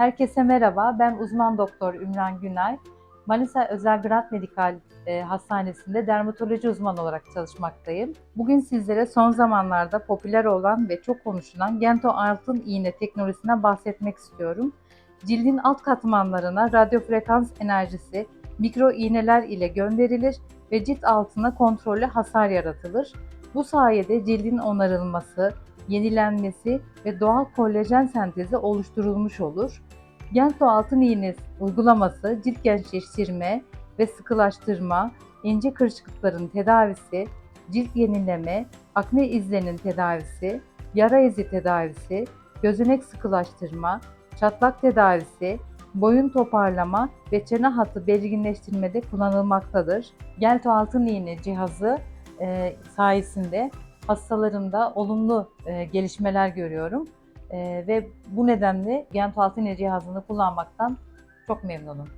Herkese merhaba, ben uzman doktor Ümran Günay. Manisa Özel Grant Medikal e, Hastanesi'nde dermatoloji uzmanı olarak çalışmaktayım. Bugün sizlere son zamanlarda popüler olan ve çok konuşulan Gento altın iğne teknolojisinden bahsetmek istiyorum. Cildin alt katmanlarına radyo frekans enerjisi mikro iğneler ile gönderilir ve cilt altına kontrollü hasar yaratılır. Bu sayede cildin onarılması, yenilenmesi ve doğal kolajen sentezi oluşturulmuş olur. Gento altın iğne uygulaması cilt gençleştirme ve sıkılaştırma, ince kırışıklıkların tedavisi, cilt yenileme, akne izlerinin tedavisi, yara izi tedavisi, gözenek sıkılaştırma, çatlak tedavisi, boyun toparlama ve çene hattı belirginleştirmede kullanılmaktadır. Gento altın iğne cihazı e, sayesinde hastalarımda olumlu e, gelişmeler görüyorum. E, ve bu nedenle Gento altın iğne cihazını kullanmaktan çok memnunum.